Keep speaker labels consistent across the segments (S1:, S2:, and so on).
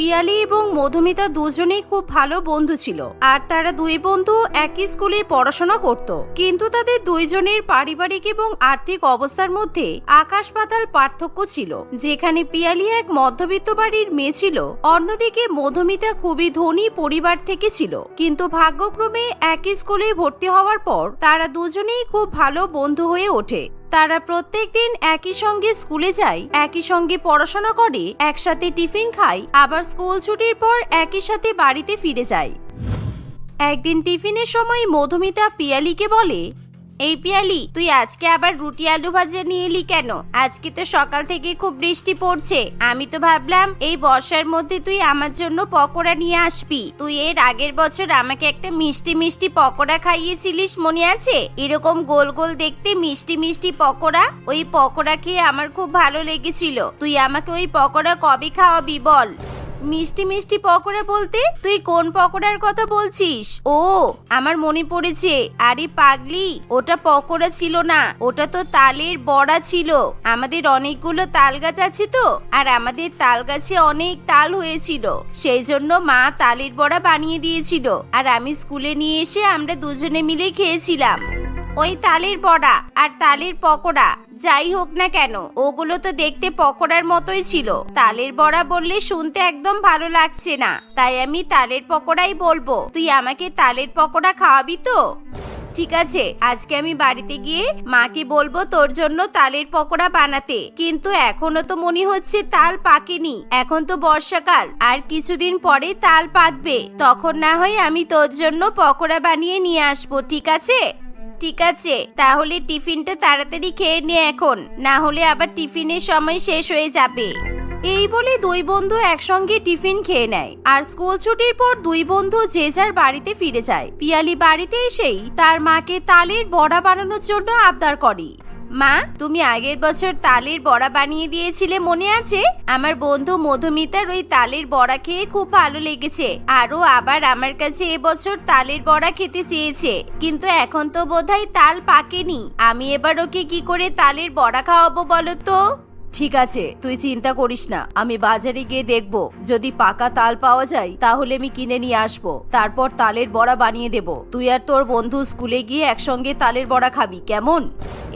S1: পিয়ালি এবং মধুমিতা দুজনেই খুব ভালো বন্ধু ছিল। আর তারা দুই বন্ধু একই স্কুলে পড়াশোনা করত। কিন্তু তাদের দুইজনের পারিবারিক এবং আর্থিক অবস্থার মধ্যে আকাশ পাতাল পার্থক্য ছিল। যেখানে পিয়ালি এক মধ্যবিত্ত বাড়ির মেয়ে ছিল, অন্যদিকে মধুমিতা খুবই ধনী পরিবার থেকে ছিল। কিন্তু ভাগ্যক্রমে একই স্কুলে ভর্তি হওয়ার পর তারা দুজনেই খুব ভালো বন্ধু হয়ে ওঠে। তারা প্রত্যেক দিন একই সঙ্গে স্কুলে যায়, একই সঙ্গে পড়াশোনা করে, একসাথে টিফিন খায়, আবার স্কুল ছুটির পর একই সাথে বাড়িতে ফিরে যায়। একদিন টিফিনের সময় মধুমিতা পিয়ালিকে বলে এই পিয়ালি, তুই আজকে আবার রুটি আলু ভাজা নিয়ে এলি কেন? আজকে তো সকাল থেকে খুব বৃষ্টি পড়ছে। আমি তো ভাবলাম, এই বর্ষার মধ্যে তুই আমার জন্য পকোড়া নিয়ে আসবি। তুই এর আগের বছর আমাকে একটা মিষ্টি মিষ্টি পকোড়া খাইয়েছিলিস, মনে আছে? এরকম গোল গোল দেখতে মিষ্টি মিষ্টি পকোড়া? ওই পকোড়া খেয়ে আমার খুব ভালো লেগেছিল। তুই আমাকে ওই পকোড়া কবে খাওয়াবি বল? মিষ্টি মিষ্টি পকোড়া বলতে তুই কোন পকোড়ার কথা বলছিস? ও, আমার মনে পড়েছে। আরে পাগলি, ওটা পকোড়া ছিল না। ওটা তো তালের বড়া ছিল। আমাদের অনেকগুলো তাল গাছ আছে তো? আর আমাদের তাল গাছে অনেক তাল হয়েছিল। সেই জন্য মা তালের বড়া বানিয়ে দিয়েছিল। আর আমি স্কুলে নিয়ে এসে আমরা দুজনে মিলে খেয়েছিলাম। ওই তালের বড়া আর তালের পকোড়া, যাই হোক না কেন, ওগুলো তো দেখতে পকোড়ার মতোই ছিল। তালের বড়া বললে শুনতে একদম ভালো লাগছে না, তাই আমি তালের পকোড়াই বলব। তুই আমাকে তালের পকোড়া খাওয়াবি তো? ঠিক আছে, আজকে আমি বাড়িতে গিয়ে মাকে বলব তোর জন্য তালের পকোড়া বানাতে। কিন্তু এখনও তো মনে হচ্ছে তাল পাকেনি। এখন তো বর্ষাকাল, আর কিছুদিন পরে তাল পাকবে। তখন না হয় আমি তোর জন্য পকোড়া বানিয়ে নিয়ে আসব, ঠিক আছে? ঠিক আছে, তাহলে টিফিনটা তাড়াতাড়ি খেয়ে নে এখন। না হলে আবার টিফিনের সময় শেষ হয়ে যাবে। এই বলে দুই বন্ধু একসঙ্গে টিফিন খেয়ে নেয়। আর স্কুল ছুটির পর দুই বন্ধু যে যার বাড়িতে ফিরে যায়। পিয়ালি বাড়িতে এসেই তার মাকে তালের বড়া বানানোর জন্য আবদার করে। মা, তুমি আগের বছর তালের বড়া বানিয়ে দিয়েছিলে, মনে আছে? আমার বন্ধু মধুমিতার ওই তালের বড়া খেয়ে খুব ভালো লেগেছে। আরও আবার আমার কাছে এবছর তালের বড়া খেতে চেয়েছে। কিন্তু এখন তো বোধহয় তাল পাকেনি। আমি এবার ওকে কি করে তালের বড়া খাওয়াবো বলো তো? ঠিক আছে, তুই চিন্তা করিস না, আমি বাজারে গিয়ে দেখব। যদি পাকা তাল পাওয়া যায়, তাহলে আমি কিনে নিয়ে আসব। তারপর তালের বড়া বানিয়ে দেব। তুই আর তোর বন্ধু স্কুলে গিয়ে একসঙ্গে তালের বড়া খাবি, কেমন?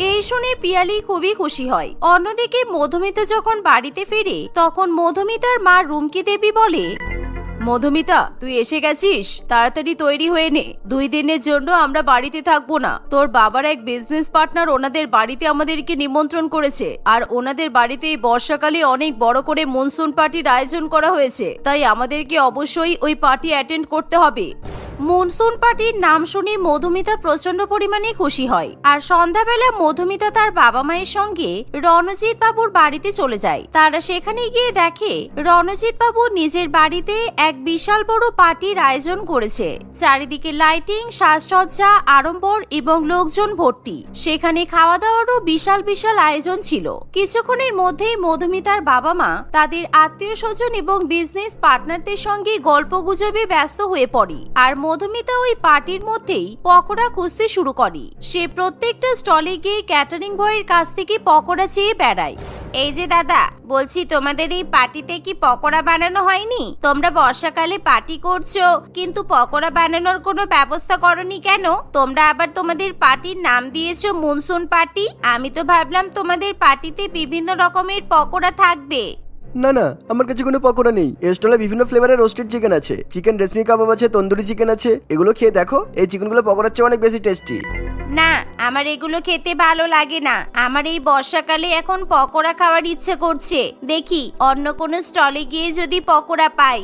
S1: এই শুনে পিয়ালি খুবই খুশি হয়। অন্যদিকে মধুমিতা যখন বাড়িতে ফিরে, তখন মধুমিতার মা রুমকি দেবী বলে মধুমিতা, তুই এসে গেছিস? তাড়াতাড়ি তৈরি হয়ে নে। দুই দিনের জন্য আমরা বাড়িতে থাকব না। তোর বাবার এক বিজনেস পার্টনার ওনাদের বাড়িতে আমাদেরকে নিমন্ত্রণ করেছে। আর ওনাদের বাড়িতে এই বর্ষাকালে অনেক বড় করে মনসুন পার্টির আয়োজন করা হয়েছে। তাই আমাদেরকে অবশ্যই ওই পার্টি অ্যাটেন্ড করতে হবে। মনসুন পার্টির নাম শুনে মধুমিতা প্রচণ্ড পরিমাণে খুশি হয়। আর সন্ধ্যাবেলা মধুমিতা তার বাবা মায়ের সঙ্গে রণজিৎ বাবুর বাড়িতে চলে যায়। তারা সেখানে গিয়ে দেখে, রণজিৎ বাবু নিজের বাড়িতে এক বিশাল বড় পার্টির আয়োজন করেছে। চারিদিকে লাইটিং, সাজসজ্জা, আড়ম্বর এবং লোকজন ভর্তি। সেখানে খাওয়া দাওয়ারও বিশাল বিশাল আয়োজন ছিল। কিছুক্ষণের মধ্যেই মধুমিতার বাবা মা তাদের আত্মীয় স্বজন এবং বিজনেস পার্টনারদের সঙ্গে গল্প গুজবে ব্যস্ত হয়ে পড়ে। আর মধুমিতা ওই পার্টির মধ্যেই পকোড়া খুঁজতে শুরু করে। সে প্রত্যেকটা স্টলে গিয়ে ক্যাটারিং বয়ের কাছ থেকে পকোড়া চেয়ে বেড়ায়। এই যে দাদা, বলছি তোমাদের এই পার্টিতে কি পকোড়া বানানো হয়নি? তোমরা বর্ষাকালে পার্টি করছ, কিন্তু পকোড়া বানানোর কোনো ব্যবস্থা করনি কেন? তোমরা আবার তোমাদের পার্টির নাম দিয়েছ মনসুন পার্টি? আমি তো ভাবলাম তোমাদের পার্টিতে বিভিন্ন রকমের পকোড়া থাকবে।
S2: না না, আমার কাছে কোনো পকোড়া নেই। এই স্টলে বিভিন্ন ফ্লেভারের রোস্টেড চিকেন আছে। চিকেন রেশমি কাবাব আছে, তন্দুরি চিকেন আছে। এগুলো খেয়ে দেখো, এই চিকেনগুলো পকোড়ার চেয়ে অনেক বেশি টেস্টি
S1: না, আমার এগুলো খেতে ভালো লাগে না। আমার এই বর্ষাকালে এখন পকোড়া খাওয়ার ইচ্ছে করছে। দেখি, অন্য কোনো স্টলে গিয়ে যদি পকোড়া পাই।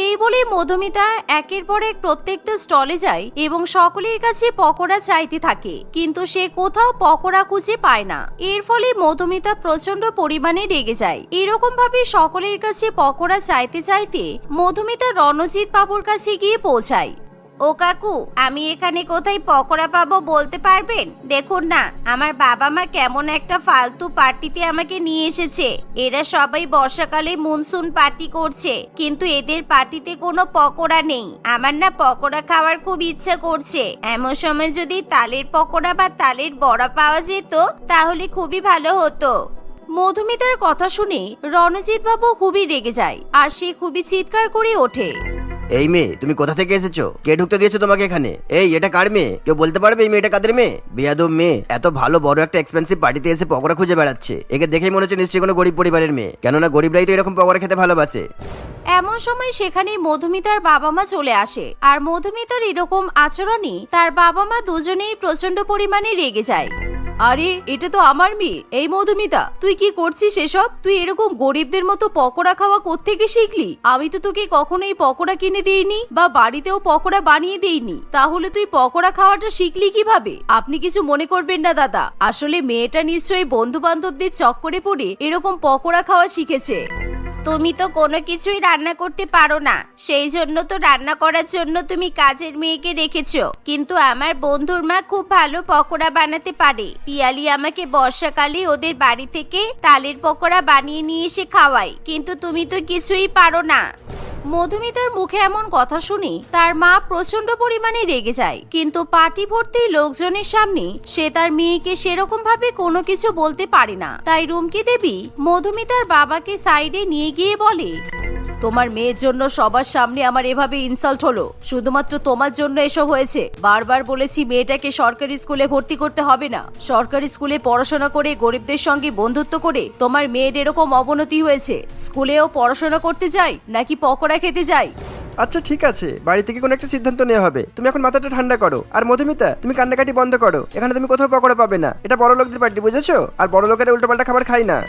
S1: এই বলে মধুমিতা একের পর এক প্রত্যেকটা স্টলে যায় এবং সকলের কাছে পকোড়া চাইতে থাকে। কিন্তু সে কোথাও পকোড়া খুঁজে পায় না। এর ফলে মধুমিতা প্রচণ্ড পরিমাণে রেগে যায়। এরকম ভাবে সকলের কাছে পকোড়া চাইতে চাইতে মধুমিতা রণজিৎ বাবুর কাছে গিয়ে পৌঁছায়। ও কাকু, আমি এখানে কোথায় পকোড়া পাবো বলতে পারবেন? দেখুন না, আমার বাবা মা কেমন একটা ফালতু পার্টিতে আমাকে নিয়ে এসেছে। এরা সবাই বর্ষাকালে মনসুন পার্টি করছে, কিন্তু এদের পার্টিতে কোনো পকোড়া নেই। আমার না পকোড়া খাওয়ার খুব ইচ্ছা করছে। এমন সময় যদি তালের পকোড়া বা তালের বড়া পাওয়া যেত, তাহলে খুবই ভালো হতো। মধুমিতার কথা শুনে রণজিৎ বাবু খুবই রেগে যায়, আর সে খুবই চিৎকার করে ওঠে।
S2: এই মেয়ে, তুমি কোথা থেকে এসেছ? কে ঢুকতে দিয়েছ তোমাকে এখানে? এই, এটা কার মেয়ে? কেউ বলতে পারবে এই মেয়েটা কাদের মেয়ে? বেয়াদব মেয়ে, এত ভালো, বড় একটা এক্সপেন্সিভ পার্টিতে এসে পকোড়া খুঁজে বেড়াচ্ছে। একে দেখেই মনে হচ্ছে নিশ্চয়ই কোনো গরিব পরিবারের মেয়ে। কেননা গরিবরাই তো এরকম পকোড়া খেতে ভালোবাসে।
S1: এমন সময় সেখানে মধুমিতার বাবা মা চলে আসে। আর মধুমিতার এরকম আচরণে তার বাবা মা দুজনেই প্রচণ্ড পরিমাণে রেগে যায়। আরে, এটা তো আমার মেয়ে। এই মধুমিতা, তুই কি করছিস এসব? তুই এরকম গরিবদের মতো পকোড়া খাওয়া কোত্থেকে শিখলি? আমি তো তোকে কখনোই পকোড়া কিনে দিইনি বা বাড়িতেও পকোড়া বানিয়ে দিইনি। তাহলে তুই পকোড়া খাওয়াটা শিখলি কীভাবে? আপনি কিছু মনে করবেন না, দাদা। আসলে মেয়েটা নিশ্চয়ই বন্ধু বান্ধবদের চক্করে পড়ে এরকম পকোড়া খাওয়া শিখেছে। তুমি তো কোনো কিছুই রান্না করতে পারো না। সেই জন্য তো রান্না করার জন্য তুমি কাজের মেয়েকে রেখেছো। কিন্তু আমার বন্ধুর মা খুব ভালো পকোড়া বানাতে পারে। পিয়ালি আমাকে বর্ষাকালে ওদের বাড়ি থেকে তালের পকোড়া বানিয়ে নিয়ে এসে খাওয়ায়। কিন্তু তুমি তো কিছুই পারো না। মধুমিতার মুখে এমন কথা শুনে তার মা প্রচণ্ড পরিমাণে রেগে যায়। কিন্তু পার্টি ভর্তি লোকজনের সামনে সে তার মেয়েকে সেরকম ভাবে কোনো কিছু বলতে পারে না। তাই রুমকি দেবী মধুমিতার বাবাকে সাইডে নিয়ে গিয়ে বলে, তোমার মেয়ের জন্য সবার সামনে আমার এভাবে ইনসাল্ট হলো। শুধুমাত্র তোমার জন্য এসব হয়েছে। বারবার বলেছি মেয়েটাকে সরকারি স্কুলে ভর্তি করতে হবে না। সরকারি স্কুলে পড়াশোনা করে গরিবদের সঙ্গে বন্ধুত্ব করে তোমার মেয়ের এরকম অবনতি হয়েছে। স্কুলেও পড়াশোনা করতে যাই নাকি পকোড়া খেতে যাই?
S3: আচ্ছা ঠিক আছে। বাড়ি থেকে কোনো একটা সিদ্ধান্ত নেওয়া হবে। তুমি এখন মাথাটা ঠান্ডা করো। আর মধুমিতা, তুমি কান্নাকাটি বন্ধ করো। এখানে তুমি কোথাও পকোড়া পাবে না। এটা বড় লোকদের পার্টি বুঝেছ? আর বড় লোকেরা উল্টোপাল্টা খাবার খায় না।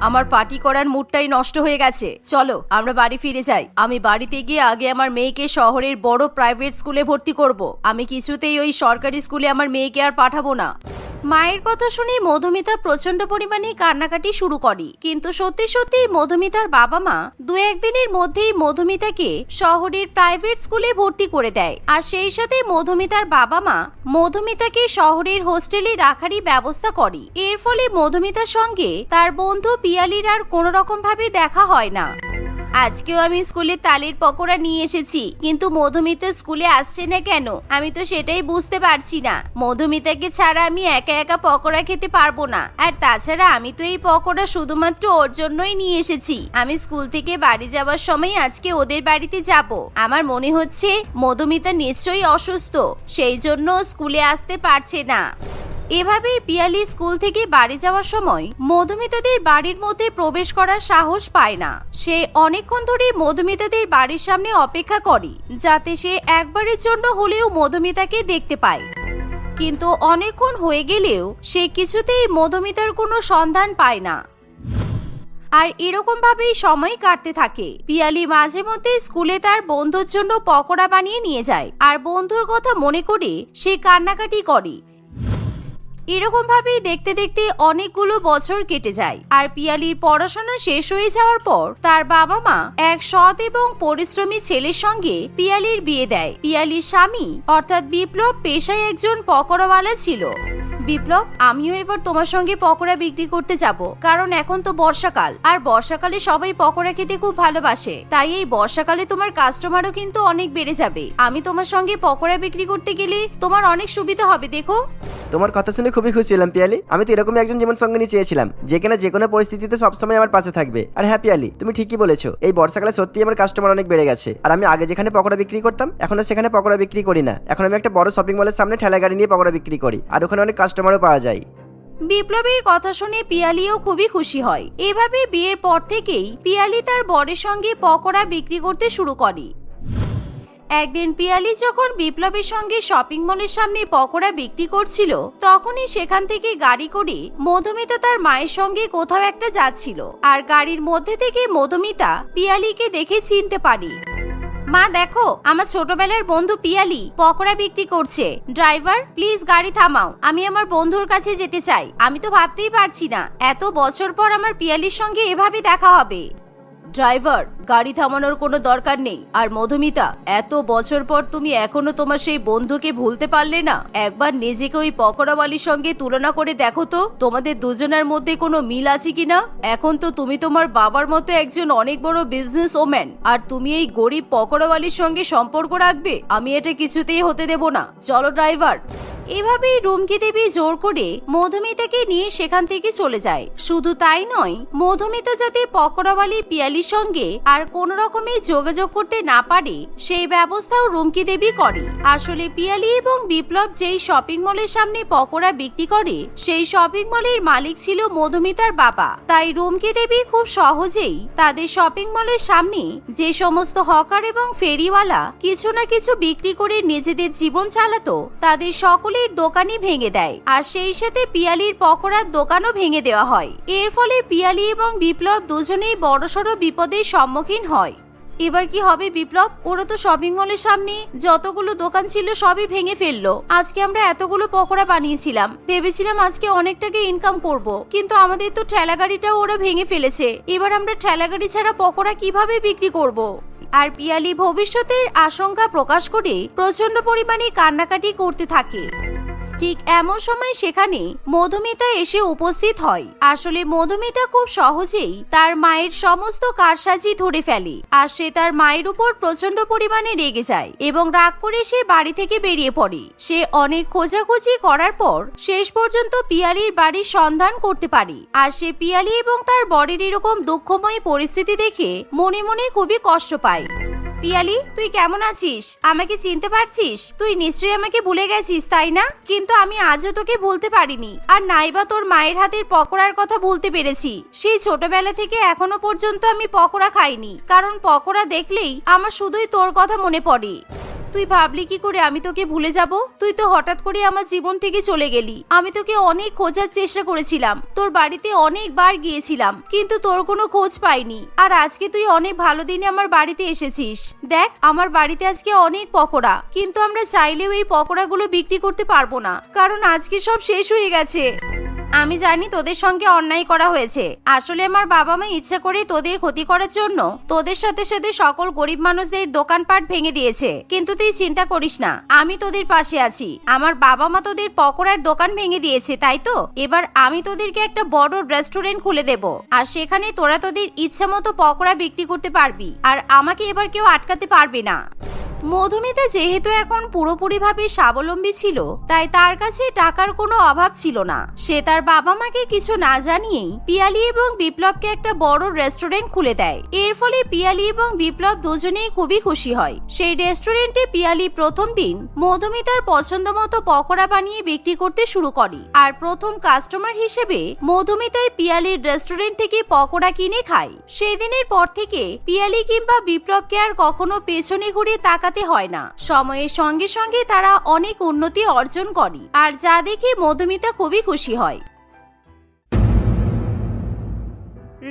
S1: আমার পার্টি করার মুডটাই নষ্ট হয়ে গেছে। চলো, আমরা বাড়ি ফিরে যাই। আমি বাড়িতে গিয়ে আগে আমার মেয়েকে শহরের বড় প্রাইভেট স্কুলে ভর্তি করব। আমি কিছুতেই ওই সরকারি স্কুলে আমার মেয়েকে আর পাঠাবো না। মায়ের কথা শুনে মধুমিতা প্রচণ্ড পরিমাণে কান্নাকাটি শুরু করে। কিন্তু সত্যি সত্যি মধুমিতার বাবা মা দু একদিনের মধ্যেই মধুমিতাকে শহরের প্রাইভেট স্কুলে ভর্তি করে দেয়। আর সেই সাথে মধুমিতার বাবা মা মধুমিতাকে শহরের হোস্টেলে রাখারই ব্যবস্থা করে। এর ফলে মধুমিতার সঙ্গে তার বন্ধু পিয়ালির আর কোনো রকম ভাবে দেখা হয় না। আজকেও আমি স্কুলে তালের পকোড়া নিয়ে এসেছি, কিন্তু মধুমিতা স্কুলে আসছে না কেন? আমি তো সেটাই বুঝতে পারছি না। মধুমিতাকে ছাড়া আমি একা একা পকোড়া খেতে পারব না। আর তাছাড়া আমি তো এই পকোড়া শুধুমাত্র ওর জন্যই নিয়ে এসেছি। আমি স্কুল থেকে বাড়ি যাওয়ার সময় আজকে ওদের বাড়িতে যাব। আমার মনে হচ্ছে মধুমিতা নিশ্চয়ই অসুস্থ, সেই জন্য স্কুলে আসতে পারছে না। এভাবেই পিয়ালি স্কুল থেকে বাড়ি যাওয়ার সময় মধুমিতাদের বাড়ির মধ্যে প্রবেশ করার সাহস পায় না। সে অনেকক্ষণ ধরে মধুমিতাদের বাড়ির সামনে অপেক্ষা করে, যাতে সে একবারের জন্য হলেও মধুমিতাকে দেখতে পায়। কিন্তু অনেকক্ষণ হয়ে গেলেও সে কিছুতেই মধুমিতার কোনো সন্ধান পায় না। আর এরকম ভাবেই সময় কাটতে থাকে। পিয়ালি মাঝে মধ্যে স্কুলে তার বন্ধুর জন্য পকোড়া বানিয়ে নিয়ে যায়। আর বন্ধুর কথা মনে করে সে কান্নাকাটি করে। এরকম ভাবেই দেখতে দেখতে অনেকগুলো বছর কেটে যায়। আর পিয়ালির পড়াশোনা শেষ হয়ে যাওয়ার পর তার বাবা মা এক সৎ এবং পরিশ্রমী ছেলের সঙ্গে পিয়ালির বিয়ে দেয়। পিয়ালির স্বামী, অর্থাৎ বিপ্লব, পেশায় একজন পকরওয়ালা ছিল। বিপ্লব, আমিও এবার তোমার সঙ্গে পকোড়া বিক্রি করতে যাব। কারণ এখন তো বর্ষাকাল, আর বর্ষাকালে সবাই পকোড়া খেতে খুব ভালোবাসে। তাই এই বর্ষাকালে তোমার কাস্টমারও কিন্তু অনেক বেড়ে যাবে। আমি তোমার সঙ্গে পকোড়া বিক্রি করতে গেলে তোমার অনেক সুবিধা হবে, দেখো।
S2: তোমার কথা শুনে খুবই খুশি হলাম, পিয়ালি। আমি তো এরকমই একজন জীবন সঙ্গিনী চেয়েছিলাম, যে কিনা যে কোনো পরিস্থিতিতে সবসময় আমার পাশে থাকবে। আর হ্যাঁ পিয়ালি, তুমি ঠিকই বলেছ, এই বর্ষাকালে সত্যি আমার কাস্টমার অনেক বেড়ে গেছে। আর আমি আগে যেখানে পকোড়া বিক্রি করতাম, এখন আর সেখানে পকোড়া বিক্রি করি না। এখন আমি একটা বড় শপিং মলের সামনে ঠেলা গাড়ি নিয়ে পকোড়া বিক্রি করি। আর ওখানে অনেক কাস্টমারও পাওয়া যায়।
S1: বিপ্লবীর কথা শুনে পিয়ালিও খুবই খুশি হয়। এভাবে বিয়ের পর থেকেই পিয়ালি তার বরের সঙ্গে পকোড়া বিক্রি করতে শুরু করে। একদিন পিয়ালি যখন বিপ্লবের সঙ্গে শপিং মলের সামনে পকোড়া বিক্রি করছিল, তখনই সেখান থেকে গাড়ি করে মধুমিতা তার মায়ের সঙ্গে কোথাও একটা যাচ্ছিল। আর গাড়ির মধ্যে থেকে মধুমিতা পিয়ালিকে দেখে চিনতে পারি। মা, দেখো, আমার ছোটবেলার বন্ধু পিয়ালি পকোড়া বিক্রি করছে। ড্রাইভার, প্লিজ গাড়ি থামাও, আমি আমার বন্ধুর কাছে যেতে চাই। আমি তো ভাবতেই পারছি না, এত বছর পর আমার পিয়ালির সঙ্গে এভাবে দেখা হবে। ড্রাইভার, গাড়ি থামানোর কোনো দরকার নেই। আর মধুমিতা, এত বছর পর তুমি এখনও তোমার সেই বন্ধুকে ভুলতে পারলে না? একবার নিজেকে ওই পকোড়াওয়ালির সঙ্গে তুলনা করে দেখো তো, তোমাদের দুজনের মধ্যে কোনো মিল আছে কিনা? এখন তো তুমি তোমার বাবার মতো একজন অনেক বড় বিজনেস ওম্যান আর তুমি এই গরিব পকোড়াওয়ালির সঙ্গে সম্পর্ক রাখবে? আমি এটা কিছুতেই হতে দেব না। চলো ড্রাইভার। এভাবেই রুমকি দেবী জোর করে মধুমিতাকে নিয়ে সেখান থেকে চলে যায়। শুধু তাই নয়, মধুমিতা যাতে পকোড়াওয়ালি পিয়ালির সঙ্গে আর কোন রকমে যোগাযোগ করতে না পারে, সেই ব্যবস্থাও রুমকি দেবী করে। আসলে পিয়ালি এবং বিপ্লব যেই শপিং মলের সামনে পকোড়া বিক্রি করে, সেই শপিং মলের মালিক ছিল মধুমিতার বাবা। তাই রুমকি দেবী খুব সহজেই তাদের শপিং মলের সামনে যে সমস্ত হকার এবং ফেরিওয়ালা কিছু না কিছু বিক্রি করে নিজেদের জীবন চালাতো, তাদের সকলের দোকানই ভেঙে দেয়, আর সেই সাথে পিয়ালির পকোড়ার দোকানও ভেঙে দেওয়া হয়। এর ফলে পিয়ালি এবং বিপ্লব দুজনেই বড়সড় বিপদের সম্মুখীন হয়। এবার কি হবে বিপ্লব? ওরা তো শপিং মলের সামনে যতগুলো দোকান ছিল সবই ভেঙে ফেলল। আজকে আমরা এতগুলো পকোড়া বানিয়েছিলাম। ভেবেছিলাম আজকে অনেক টাকা ইনকাম করব। কিন্তু আমাদের তো ঠেলা গাড়িটাও ওরা ভেঙে ফেলেছে। এবার আমরা ঠেলা গাড়ি ছাড়া পকোড়া কীভাবে বিক্রি করব। আর পিয়ালি ভবিষ্যতের আশঙ্কা প্রকাশ করে প্রচণ্ড পরিমাণে কান্নাকাটি করতে থাকে। ঠিক এমন সময় সেখানে মধুমিতা এসে উপস্থিত হয়। আসলে মধুমিতা খুব সহজেই তার মায়ের সমস্ত কারসাজি ধরে ফেলে আর সে তার মায়ের উপর প্রচণ্ড পরিমাণে রেগে যায় এবং রাগ করে সে বাড়ি থেকে বেরিয়ে পড়ে। সে অনেক খোঁজাখুঁজি করার পর শেষ পর্যন্ত পিয়ালির বাড়ির সন্ধান করতে পারে আর সে পিয়ালি এবং তার বরের এরকম দুঃখময় পরিস্থিতি দেখে মনে মনে খুবই কষ্ট পায়। পিয়ালি, তুই কেমন আছিস? আমাকে চিনতে পারছিস? তুই নিশ্চয়ই আমাকে ভুলে গেছিস, তাই না? কিন্তু আমি আজও তোকে ভুলতে পারিনি। আর নাইবা তোর মায়ের হাতের পকোড়ার কথা বলতে পেরেছি। সেই ছোটবেলা থেকে এখনও পর্যন্ত আমি পকোড়া খাইনি। কারণ পকোড়া দেখলেই আমার শুধুই তোর কথা মনে পড়ে। তুই ভাবলি কি করে আমি তোকে ভুলে যাব? তুই তো হঠাৎ করে আমার জীবন থেকে চলে গেলি। আমি তোকে অনেক খোঁজার চেষ্টা করেছিলাম। তোর বাড়িতে অনেকবার গিয়েছিলাম, কিন্তু তোর কোনো খোঁজ পাইনি। আর আজকে তুই অনেক ভালো দিনে আমার বাড়িতে এসেছিস। দেখ, আমার বাড়িতে আজকে অনেক পকোড়া, কিন্তু আমরা চাইলেও এই পকোড়াগুলো বিক্রি করতে পারব না, কারণ আজকে সব শেষ হয়ে গেছে। আমি জানি তোদের সঙ্গে অন্যায় করা হয়েছে। আসলে আমার বাবা মা ইচ্ছা করে তোদের ক্ষতি করার জন্য তোদের সাথে সাথে সকল গরিব মানুষদের দোকানপাট ভেঙে দিয়েছে। কিন্তু তুই চিন্তা করিস না, আমি তোদের পাশে আছি। আমার বাবা মা তোদের পকোড়ার দোকান ভেঙে দিয়েছে, তাই তো? এবার আমি তোদেরকে একটা বড় রেস্টুরেন্ট খুলে দেব। আর সেখানে তোরা তোদের ইচ্ছা মতো পকোড়া বিক্রি করতে পারবি। আর আমাকে এবার কেউ আটকাতে পারবে না। মধুমিতা যেহেতু এখন পুরোপুরিভাবে স্বাবলম্বী ছিল, তাই তার কাছে টাকার কোনো অভাব ছিল না। সে তার বাবা মাকে কিছু না জানিয়েই পিয়ালি এবং বিপ্লবকে একটা বড় রেস্টুরেন্ট খুলে দেয়। এর ফলে পিয়ালি এবং বিপ্লব দুজনেই খুবই খুশি হয়। সেই রেস্টুরেন্টে পিয়ালি প্রথম দিন মধুমিতার পছন্দ মতো পকোড়া বানিয়ে বিক্রি করতে শুরু করে। আর প্রথম কাস্টমার হিসেবে মধুমিতাই পিয়ালির রেস্টুরেন্ট থেকে পকোড়া কিনে খায়। সেই দিনের পর থেকে পিয়ালি কিংবা বিপ্লবকে আর কখনো পেছনে ঘুরে তাকাতে হয় না। সময়ের সঙ্গে সঙ্গে তারা অনেক উন্নতি অর্জন করে, আর যা দেখে মধুমিতা খুবই খুশি হয়।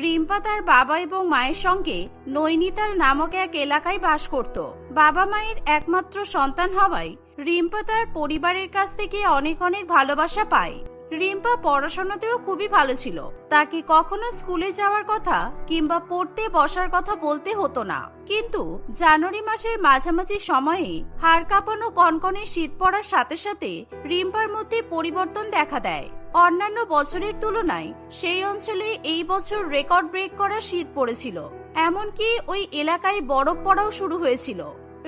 S1: রিম্পা তার বাবা এবং মায়ের সঙ্গে নৈনিতাল নামক এক এলাকায় বাস করত। বাবা মায়ের একমাত্র সন্তান হওয়ায় রিম্পা তার পরিবারের কাছ থেকে অনেক অনেক ভালোবাসা পায়। রিম্পা পড়াশোনাতেও খুবই ভালো ছিল। তাকে কখনো স্কুলে যাওয়ার কথা কিংবা পড়তে বসার কথা বলতে হতো না। কিন্তু জানুয়ারি মাসের মাঝামাঝি সময়ে হাড় কাঁপানো কনকনে শীত পড়ার সাথে সাথে রিম্পার মধ্যে পরিবর্তন দেখা দেয়। অন্যান্য বছরের তুলনায় সেই অঞ্চলে এই বছর রেকর্ড ব্রেক করা শীত পড়েছিল। এমনকি ওই এলাকায় বরফ পড়াও শুরু হয়েছিল।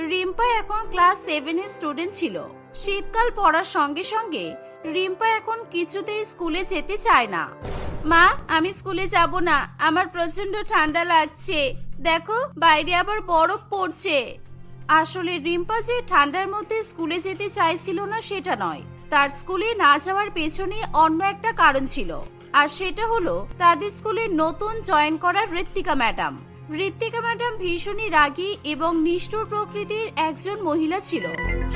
S1: রিম্পা এখন ক্লাস সেভেনের স্টুডেন্ট ছিল। শীতকাল পড়ার সঙ্গে সঙ্গে রিম্পা এখন কিছুতেই স্কুলে যেতে চায় না। মা, আমি স্কুলে যাব না। আমার প্রচণ্ড ঠান্ডা লাগছে। দেখো, বাইরে আবার বরফ পড়ছে। আসলে রিম্পা যে ঠান্ডার মধ্যে স্কুলে যেতে চাইছিল না, সেটা নয়। তার স্কুলে না যাওয়ার পেছনে অন্য একটা কারণ ছিল। আর সেটা হলো, তাদের স্কুলে নতুন জয়েন করা ঋত্বিকা ম্যাডাম। ঋত্বিকা ম্যাডাম ভীষণই রাগী এবং নিষ্ঠুর প্রকৃতির একজন মহিলা ছিল।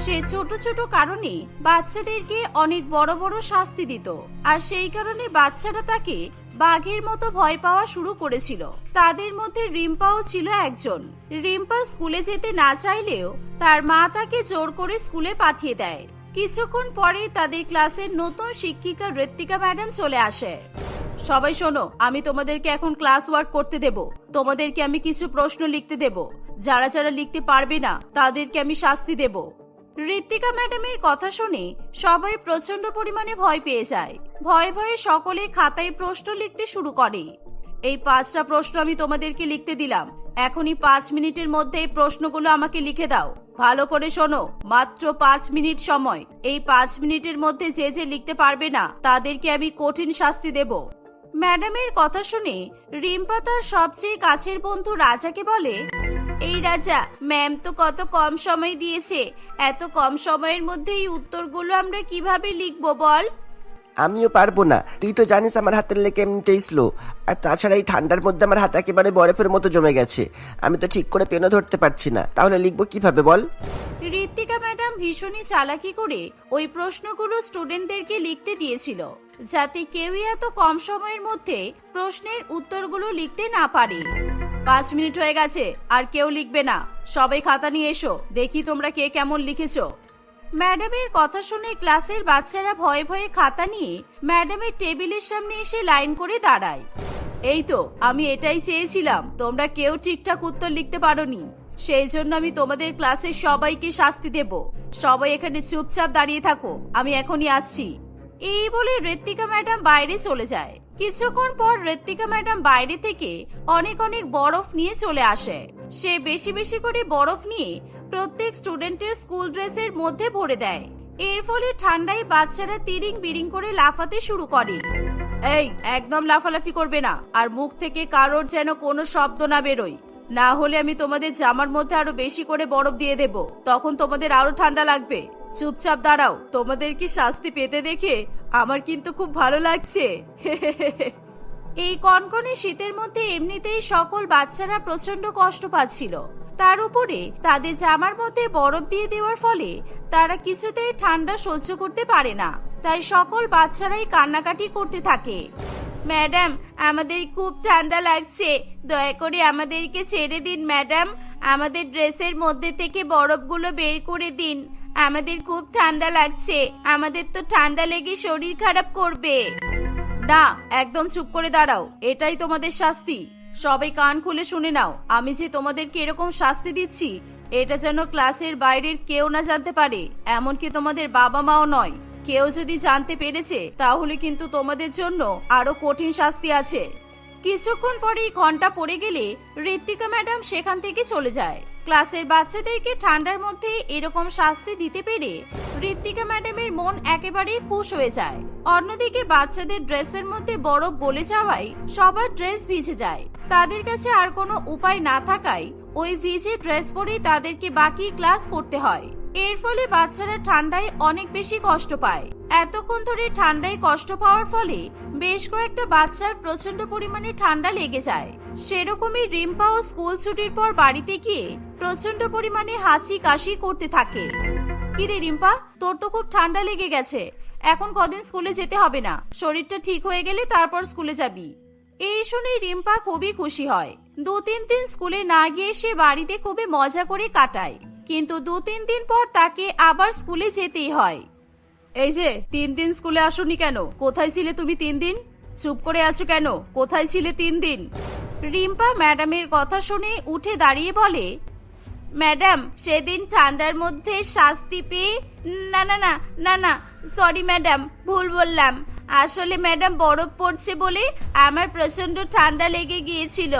S1: সে ছোট ছোট কারণে বাচ্চাদেরকে অনেক বড় বড় শাস্তি দিত আর সেই কারণে বাচ্চারা তাকে বাঘের মতো ভয় পাওয়া শুরু করেছিল। তাদের মধ্যে রিম্পাও ছিল একজন। রিম্পা স্কুলে যেতে না চাইলেও তার মা তাকে জোর করে স্কুলে পাঠিয়ে দেয়। কিছুক্ষণ পরে তাদের ক্লাসের নতুন শিক্ষিকা ঋত্বিকা ম্যাডাম চলে আসে। সবাই শোনো, আমি তোমাদেরকে এখন ক্লাস ওয়ার্ক করতে দেব। তোমাদেরকে আমি কিছু প্রশ্ন লিখতে দেব। যারা যারা লিখতে পারবে না, তাদেরকে আমি শাস্তি দেব। ঋত্বিকা ম্যাডামের কথা শুনে সবাই প্রচণ্ড পরিমাণে ভয় পেয়ে যায়। ভয়ে ভয়ে সকলে খাতায় প্রশ্ন লিখতে শুরু করে। এই পাঁচটা প্রশ্ন আমি তোমাদেরকে লিখতে দিলাম। এখনই পাঁচ মিনিটের মধ্যে এই প্রশ্নগুলো আমাকে লিখে দাও। ভালো করে শোনো, মাত্র পাঁচ মিনিট সময়। এই পাঁচ মিনিটের মধ্যে যে যে লিখতে পারবে না, তাদেরকে আমি কঠিন শাস্তি দেব। ম্যাডামের কথা শুনে রিম্পা তার সবচেয়ে কাছের বন্ধু রাজাকে বলে, এই রাজা, ম্যাম তো কত কম সময় দিয়েছে। এত কম সময়ের মধ্যে এই উত্তরগুলো আমরা কীভাবে লিখব বল?
S4: আমিও পারব না। তুই তো জানিস আমার হাতের লেগে এমনিতেই স্লো আর তাছাড়া এই ঠান্ডার মধ্যে আমার হাত একেবারে বরফের মতো জমে গেছে। আমি তো ঠিক করে পেনও ধরতে পারছি না। তাহলে লিখব কীভাবে বল?
S1: ঋত্বিকা ম্যাডাম ভীষণই চালাকি করে ওই প্রশ্নগুলো স্টুডেন্টদেরকে লিখতে দিয়েছিল, যাতে কেউই এত কম সময়ের মধ্যে প্রশ্নের উত্তরগুলো লিখতে না পারে। পাঁচ মিনিট হয়ে গেছে, আর কেউ লিখবে না। সবাই খাতা নিয়ে এসো, দেখি তোমরা কে কেমন লিখেছো। ম্যাডামের কথা শুনে ক্লাসের বাচ্চারা ভয়ে ভয়ে খাতা নিয়ে ম্যাডামের টেবিলের সামনে এসে লাইন করে দাঁড়ায়। এই তো, আমি এটাই চেয়েছিলাম, তোমরা কেউ ঠিকঠাক উত্তর লিখতে পারোনি। সেই জন্য আমি তোমাদের ক্লাসের সবাইকে শাস্তি দেব। সবাই এখানে চুপচাপ দাঁড়িয়ে থাকো, আমি এখনই আসছি। এই বলে ঋত্বিকা ম্যাডাম বাইরে চলে যায়। কিছুক্ষণ পর ঋত্বিকা ম্যাডাম বাইরে থেকে অনেক অনেক বরফ নিয়ে চলে আসে। সে বেশি বেশি করে বরফ নিয়ে প্রত্যেক স্টুডেন্টের স্কুল ড্রেসের মধ্যে ভরে দেয়। এর ফলে ঠান্ডায় বাচ্চারা তিরিং বিরিং করে লাফাতে শুরু করে। এই, একদম লাফালাফি করবে না, আর মুখ থেকে কারোর যেন কোনো শব্দ না বেরোয়। না হলে আমি তোমাদের জামার মধ্যে আরও বেশি করে বরফ দিয়ে দেব। তখন তোমাদের আরও ঠান্ডা লাগবে। চুপচাপ দাঁড়াও, তোমাদের কি শাস্তি পেতে দেখে আমার কিন্তু খুব ভালো লাগছে। এই কনকনে শীতের মধ্যে এমনিতেই সকল বাচ্চারা প্রচণ্ড কষ্ট পাচ্ছিল। তার উপরে তাদের জামার মধ্যে বরফ দিয়ে দেওয়ার ফলে তারা কিছুতেই ঠান্ডা সহ্য করতে পারে না। তাই সকল বাচ্চারাই কান্নাকাটি করতে থাকে। ম্যাডাম, আমাদের খুব ঠান্ডা লাগছে। দয়া করে আমাদেরকে ছেড়ে দিন, ম্যাডাম। আমাদের ড্রেসের মধ্যে থেকে বরফগুলো বের করে দিন। আমাদের খুব ঠান্ডা লাগছে। আমাদের তো ঠান্ডা লেগে শরীর খারাপ করবে। না, একদম চুপ করে দাঁড়াও। এটাই তোমাদের শাস্তি। সবাই কান খুলে শুনে নাও, আমি যে তোমাদেরকে এরকম শাস্তি দিচ্ছি, এটা যেন ক্লাসের বাইরের কেউ না জানতে পারে, এমনকি তোমাদের বাবা মাও নয়। কেউ যদি জানতে পেরেছে, তাহলে কিন্তু তোমাদের জন্য আরও কঠিন শাস্তি আছে। কিছুক্ষণ পরেই ঘণ্টা পড়ে গেলে ঋত্বিকা ম্যাডাম সেখান থেকে চলে যায়। ক্লাসের বাচ্চাদেরকে ঠান্ডার মধ্যে এরকম শাস্তি দিতে পেরে ঋত্বিকা ম্যাডামের মন একেবারেই খুশ হয়ে যায়। অন্যদিকে বাচ্চাদের ড্রেসের মধ্যে বরফ গলে যাওয়ায় সবার ড্রেস ভিজে যায়। তাদের কাছে আর কোনো উপায় না থাকায় ওই ভিজে ড্রেস পরেই তাদেরকে বাকি ক্লাস করতে হয়। এর ফলে বাচ্চারা ঠান্ডায় অনেক বেশি কষ্ট পায়। এতক্ষণ ধরে ঠান্ডায় কষ্ট পাওয়ার ফলে বেশ কয়েকটা বাচ্চার প্রচণ্ড পরিমাণে ঠান্ডা লেগে যায়। সেরকমই রিম্পাও স্কুল ছুটির পর বাড়িতে গিয়ে প্রচণ্ড পরিমাণে হাঁচি কাশি করতে থাকে। কিরে রিম্পা, তোর তো খুব ঠান্ডা লেগে গেছে। এখন কদিন স্কুলে যেতে হবে না। শরীরটা ঠিক হয়ে গেলে তারপর স্কুলে যাবি। এই শুনে রিম্পা খুবই খুশি হয়। দু তিন দিন স্কুলে না গিয়ে সে বাড়িতে খুবই মজা করে কাটায়। কিন্তু দু তিন দিন পর তাকে আবার স্কুলে যেতেই হয়। এই যে, তিন দিন স্কুলে আসোনি কেন? কোথায় ছিলে তুমি তিন দিন? চুপ করে আছো কেন? কোথায় ছিলে তিন দিন? রিম্পা ম্যাডামের কথা শুনে উঠে দাঁড়িয়ে বলে ম্যাডাম, সেদিন ঠান্ডার মধ্যে শাস্তি পেয়ে না না না না না, সরি ম্যাডাম, ভুল বললাম। আসলে ম্যাডাম বরফ পড়ছে বলে আমার প্রচণ্ড ঠান্ডা লেগে গিয়েছিল।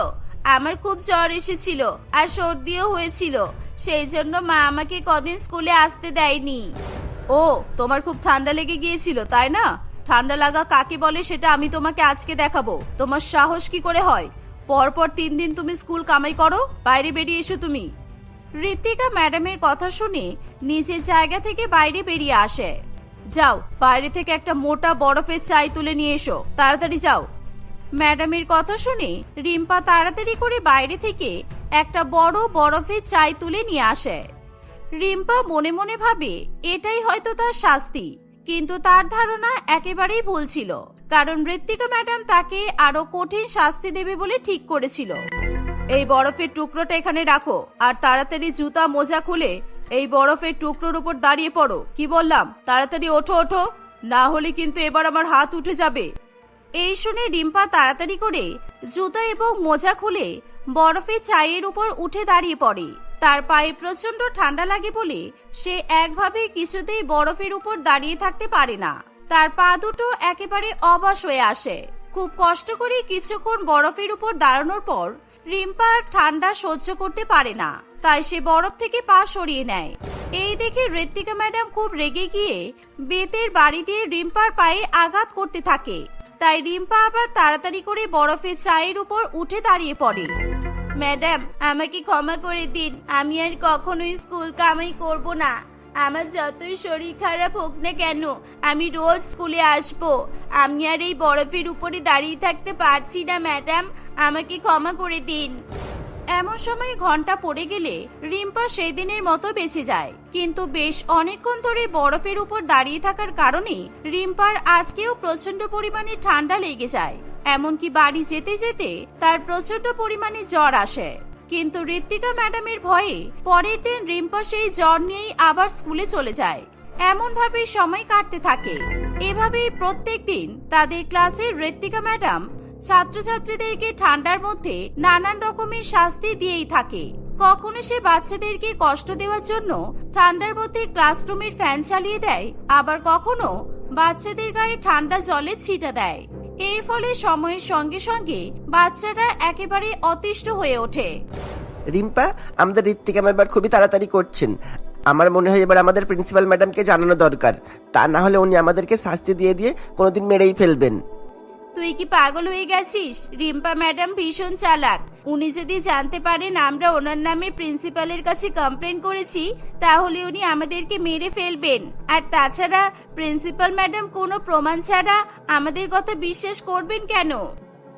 S1: আমার খুব জ্বর এসেছিল আর সর্দিও হয়েছিল। সেই জন্য মা আমাকে কদিন স্কুলে আসতে দেয়নি। ও, তোমার খুব ঠান্ডা লেগে গিয়েছিল, তাই না? ঠান্ডা লাগা কাকে বলে সেটা আমি তোমাকে আজকে দেখাবো। তোমার সাহস কি করে হয়? পরপর তিন দিন তুমি স্কুল কামাই করো, বাইরে বেরিয়ে এসো তুমি। ঋতিকা ম্যাডামের কথা শুনে নিজের জায়গা থেকে বাইরে বেরিয়ে আসে। যাও, বাইরে থেকে একটা মোটা বরফের চাই তুলে নিয়ে এসো। তাড়াতাড়ি যাও। ম্যাডামের কথা শুনে রিম্পা তাড়াতাড়ি করে বাইরে থেকে একটা বড় বরফের চাই তুলে নিয়ে আসে। রিম্পা মনে মনে ভাবে, এটাই হয়তো তার শাস্তি, কিন্তু তার ধারণা একেবারেই ভুল ছিল, কারণ মৃত্তিকা ম্যাডাম তাকে আরও কঠিন শাস্তি দেবে বলে ঠিক করেছিল। এই বরফের টুকরোটা এখানে রাখো, আর তাড়াতাড়ি জুতা মোজা খুলে এই বরফের টুকরোর উপর দাঁড়িয়ে পড়ো। কি বললাম? তাড়াতাড়ি ওঠো ওঠো। না হলে কিন্তু এবার আমার হাত উঠে যাবে। এই শুনে রিম্পা তাড়াতাড়ি করে জুতা এবং মোজা খুলে বরফে চায়ের উপর উঠে দাঁড়িয়ে পড়ে। তার পায়ে প্রচণ্ড ঠান্ডা লাগে বলে সে একভাবে কিছুতেই বরফের উপর দাঁড়িয়ে থাকতে পারে না। তার পা দুটো একেবারে অবাস হয়ে আসে। খুব কষ্ট করে কিছুক্ষণ বরফের উপর দাঁড়ানোর পর রিম্পা আর ঠান্ডা সহ্য করতে পারে না। তাই সে বরফ থেকে পা সরিয়ে নেয়। এই দেখে ঋত্বিকা ম্যাডাম খুব রেগে গিয়ে বেতের বাড়ি দিয়ে রিম্পার পায়ে আঘাত করতে থাকে। তাই রিম্পা আবার তাড়াতাড়ি করে বরফের চায়ের উপর উঠে দাঁড়িয়ে পড়ে। ম্যাডাম, আমাকে ক্ষমা করে দিন। আমি আর কখনোই স্কুল কামাই করব না। আমার যতই শরীর খারাপ হোক না কেন, আমি রোজ স্কুলে আসব। আমি আর এই বরফের উপরে দাঁড়িয়ে থাকতে পারছি না, ম্যাডাম। আমাকে ক্ষমা করে দিন। এমন সময় ঘণ্টা পড়ে গেলে রিম্পা সেই দিনের মতো বেঁচে যায়। কিন্তু বেশ অনেকক্ষণ ধরে বরফের উপর দাঁড়িয়ে থাকার কারণে রিম্পার আজকেও প্রচণ্ড পরিমাণে ঠান্ডা লেগে যায়। এমনকি বাড়ি যেতে যেতে তার প্রচণ্ড পরিমাণে জ্বর আসে। কিন্তু ঋত্বিকা ম্যাডামের ভয়ে পরের দিন রিম্পা সেই জ্বর নিয়েই আবার স্কুলে চলে যায়। এমন ভাবে সময় কাটতে থাকে। এভাবেই প্রত্যেক দিন তাদের ক্লাসের ঋত্বিকা ম্যাডাম ছাত্রছাত্রীদেরকে ঠান্ডার মধ্যে নানান রকমের শাস্তি দিয়েই থাকে। কখনো সে বাচ্চাদেরকে কষ্ট দেওয়ার জন্য ঠান্ডার মধ্যে ক্লাসরুমের ফ্যান চালিয়ে দেয়, আবার কখনো বাচ্চাদের গায়ে ঠান্ডা জলে ছিটা দেয়। এর ফলে সময়ের সঙ্গে সঙ্গে বাচ্চাটা একেবারে অতিষ্ঠ হয়ে ওঠে।
S4: রিম্পা, আমাদের ঋত্বিক এবার খুবই তাড়াতাড়ি করছেন। আমার মনে হয় এবার আমাদের প্রিন্সিপাল ম্যাডামকে জানানো দরকার। তা না হলে উনি আমাদেরকে শাস্তি দিয়ে দিয়ে কোনোদিন মেরেই ফেলবেন।
S1: তুই কি পাগল হয়ে গেছিস? রিম্পা ম্যাডাম ভীষণ চালাক। উনি যদি জানতে পারেন আমরা ওনার নামে প্রিন্সিপালের কাছে কমপ্লেন করেছি, তাহলে উনি আমাদেরকে মেরে ফেলবেন। আর তাছাড়া প্রিন্সিপাল ম্যাডাম কোনো প্রমাণ ছাড়া আমাদের কথা বিশ্বাস করবেন কেন?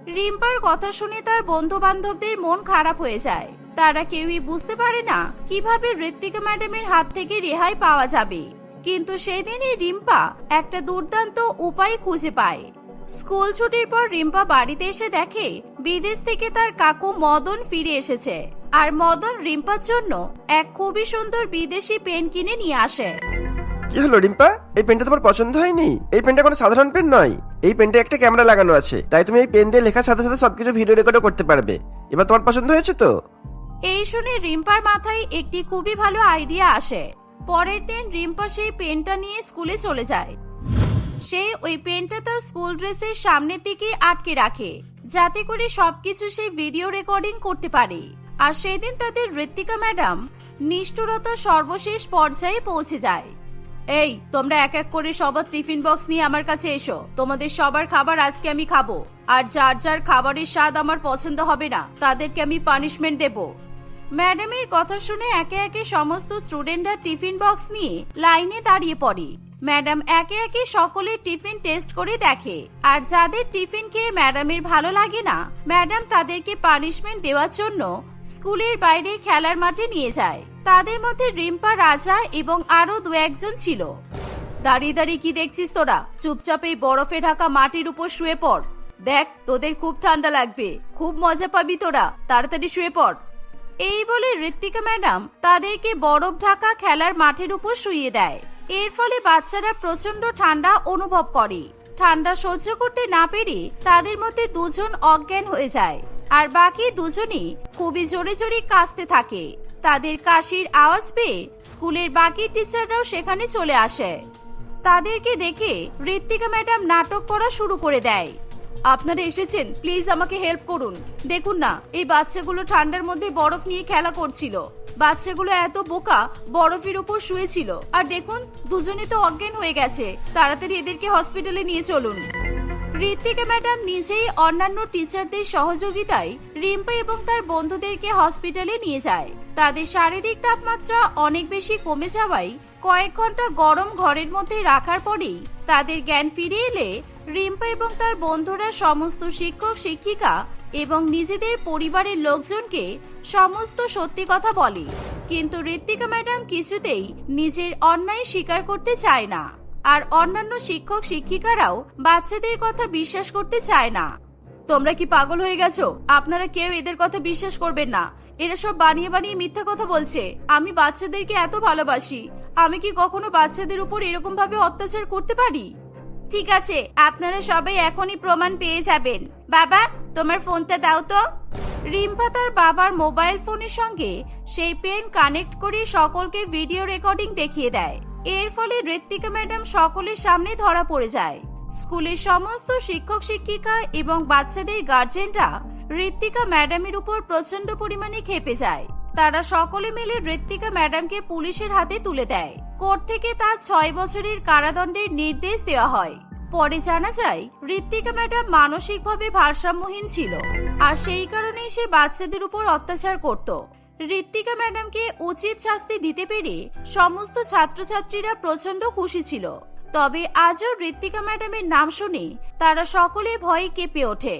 S1: রিম্পার কথা শুনে তার বন্ধু বান্ধবদের মন খারাপ হয়ে যায়। তারা কেউই বুঝতে পারে না কীভাবে ঋত্বিকা ম্যাডামের হাত থেকে রেহাই পাওয়া যাবে। কিন্তু সেদিনই রিম্পা একটা দুর্দান্ত উপায় খুঁজে পায়। স্কুল ছুটির পর রিম্পা বাড়িতে এসে দেখে বিদেশ থেকে তার কাকু মদন ফিরে এসেছে। আর মদন রিম্পার জন্য এক খুবই সুন্দর বিদেশি পেন কিনে নিয়ে আসে।
S3: কি হলো রিম্পা? এই পেনটা তোমার পছন্দ হয়নি? এই পেনটা কোনো সাধারণ পেন নয়। এই পেনটা একটা ক্যামেরা লাগানো আছে। তাই তুমি এই পেন দিয়ে লেখার সাথে সাথে সবকিছু ভিডিও রেকর্ডও করতে পারবে। এবার তোমার পছন্দ হয়েছে তো?
S1: এই শুনে রিম্পার মাথায় একটি খুবই ভালো আইডিয়া আসে। পরের দিন রিম্পা সেই পেনটা নিয়ে স্কুলে চলে যায়। সে ওই পেনটা তার স্কুল ড্রেসের সামনের দিকে আটকে রাখে, যাতে করে সবকিছু সে ভিডিও রেকর্ডিং করতে পারে। আর সেদিন তাদের ঋত্বিকা ম্যাডাম নিষ্ঠুরতা সর্বশেষ পর্যায়ে পৌঁছে যায়। এই, তোমরা এক এক করে সবার টিফিন বক্স নিয়ে আমার কাছে এসো। তোমাদের সবার খাবার আজকে আমি খাব। আর যার যার খাবারের স্বাদ আমার পছন্দ হবে না, তাদেরকে আমি পানিশমেন্ট দেব। ম্যাডামের কথা শুনে একে একে সমস্ত স্টুডেন্টরা টিফিন বক্স নিয়ে লাইনে দাঁড়িয়ে পড়ে। ম্যাডাম একে একে সকলের টিফিন টেস্ট করে দেখে। আর যাদের টিফিন খেয়ে ম্যাডামের ভালো লাগে না, ম্যাডাম তাদেরকে পানিশমেন্ট দেওয়ার জন্য স্কুলের বাইরে খেলার মাঠে নিয়ে যায়। তাদের মধ্যে রিম্পা, রাজা এবং আরও দু একজন ছিল। দাঁড়িয়ে দাঁড়িয়ে কি দেখছিস তোরা? চুপচাপ এই বরফে ঢাকা মাটির উপর শুয়ে পড়। দেখ, তোদের খুব ঠান্ডা লাগবে। খুব মজা পাবি তোরা। তাড়াতাড়ি শুয়ে পড়। এই বলে ঋত্বিকা ম্যাডাম তাদেরকে বরফ ঢাকা খেলার মাঠের উপর শুয়ে দেয়। এর ফলে বাচ্চারা প্রচণ্ড ঠান্ডা অনুভব করে। ঠান্ডা সহ্য করতে না পেরে তাদের মধ্যে দুজন অজ্ঞান হয়ে যায়, আর বাকি দুজনই খুবই জোরে জোরে কাঁচতে থাকে। তাদের কাশির আওয়াজ পেয়ে স্কুলের বাকি টিচাররাও সেখানে চলে আসে। তাদেরকে দেখে ঋত্বিকা ম্যাডাম নাটক করা শুরু করে দেয়। আপনারা এসেছেন, প্লিজ আমাকে হেল্প করুন। দেখুন না, এই বাচ্চাগুলো ঠান্ডার মধ্যে বরফ নিয়ে খেলা করছিল। বাচ্চাগুলো এত বোকা, বরফের উপর শুয়েছিল। আর দেখুন, দুজনে তো অজ্ঞান হয়ে গেছে। তাড়াতাড়ি এদেরকে হসপিটালে নিয়ে চলুন। ঋত্বিকা ম্যাডাম নিজেই অন্যান্য টিচারদের সহযোগিতায় রিম্পা এবং তার বন্ধুদেরকে হসপিটালে নিয়ে যায়। তাদের শারীরিক তাপমাত্রা অনেক বেশি কমে যাওয়ায় কয়েক ঘণ্টা গরম ঘরের মধ্যে রাখার পরেই তাদের জ্ঞান ফিরে এলে রিম্পা এবং তার বন্ধুরা সমস্ত শিক্ষক, শিক্ষিকা এবং নিজেদের পরিবারের লোকজনকে সমস্ত সত্যি কথা বলে। কিন্তু ঋত্বিকা ম্যাডাম কিছুতেই নিজের অন্যায় স্বীকার করতে চায় না। আর অন্যান্য শিক্ষক, শিক্ষিকারাও বাচ্চাদের কথা বিশ্বাস করতে চায় না। তোমরা কি পাগল হয়ে গেছো? আপনারা কেউ এদের কথা বিশ্বাস করবেন না। এরা সব বানিয়ে বানিয়ে মিথ্যা কথা বলছে। আমি বাচ্চাদেরকে এত ভালোবাসি। আমি কি কখনো বাচ্চাদের উপর এরকম ভাবে অত্যাচার করতে পারি? ঠিক আছে, আপনারা সবাই এখনই প্রমাণ পেয়ে যাবেন। বাবা, তোমার ফোনটা দাও তো। রিম্পা তার বাবার মোবাইল ফোনের সঙ্গে সেই পেন কানেক্ট করে সকলকে ভিডিও রেকর্ডিং দেখিয়ে দেয়। এর ফলে ঋত্বিকা ম্যাডাম সকলের সামনে ধরা পড়ে যায়। স্কুলের সমস্ত শিক্ষক, শিক্ষিকা এবং বাচ্চাদের গার্জেনরা ঋত্বিকা ম্যাডামের উপর প্রচণ্ড পরিমাণে খেপে যায়। তারা সকলে মিলে ঋত্বিকা ম্যাডামকে পুলিশের হাতে তুলে দেয়। কোর্ট থেকে তার ছয় বছরের কারাদণ্ডের নির্দেশ দেওয়া হয়। পরে জানা যায় ঋত্বিকা ম্যাডাম মানসিকভাবে ভারসাম্যহীন ছিল আর সেই কারণেই সে বাচ্চাদের উপর অত্যাচার করত। ঋত্বিকা ম্যাডামকে উচিত শাস্তি দিতে পেরে সমস্ত ছাত্রছাত্রীরা প্রচণ্ড খুশি ছিল। তবে আজও ঋত্বিকা ম্যাডামের নাম শুনে তারা সকলে ভয়ে কেঁপে ওঠে।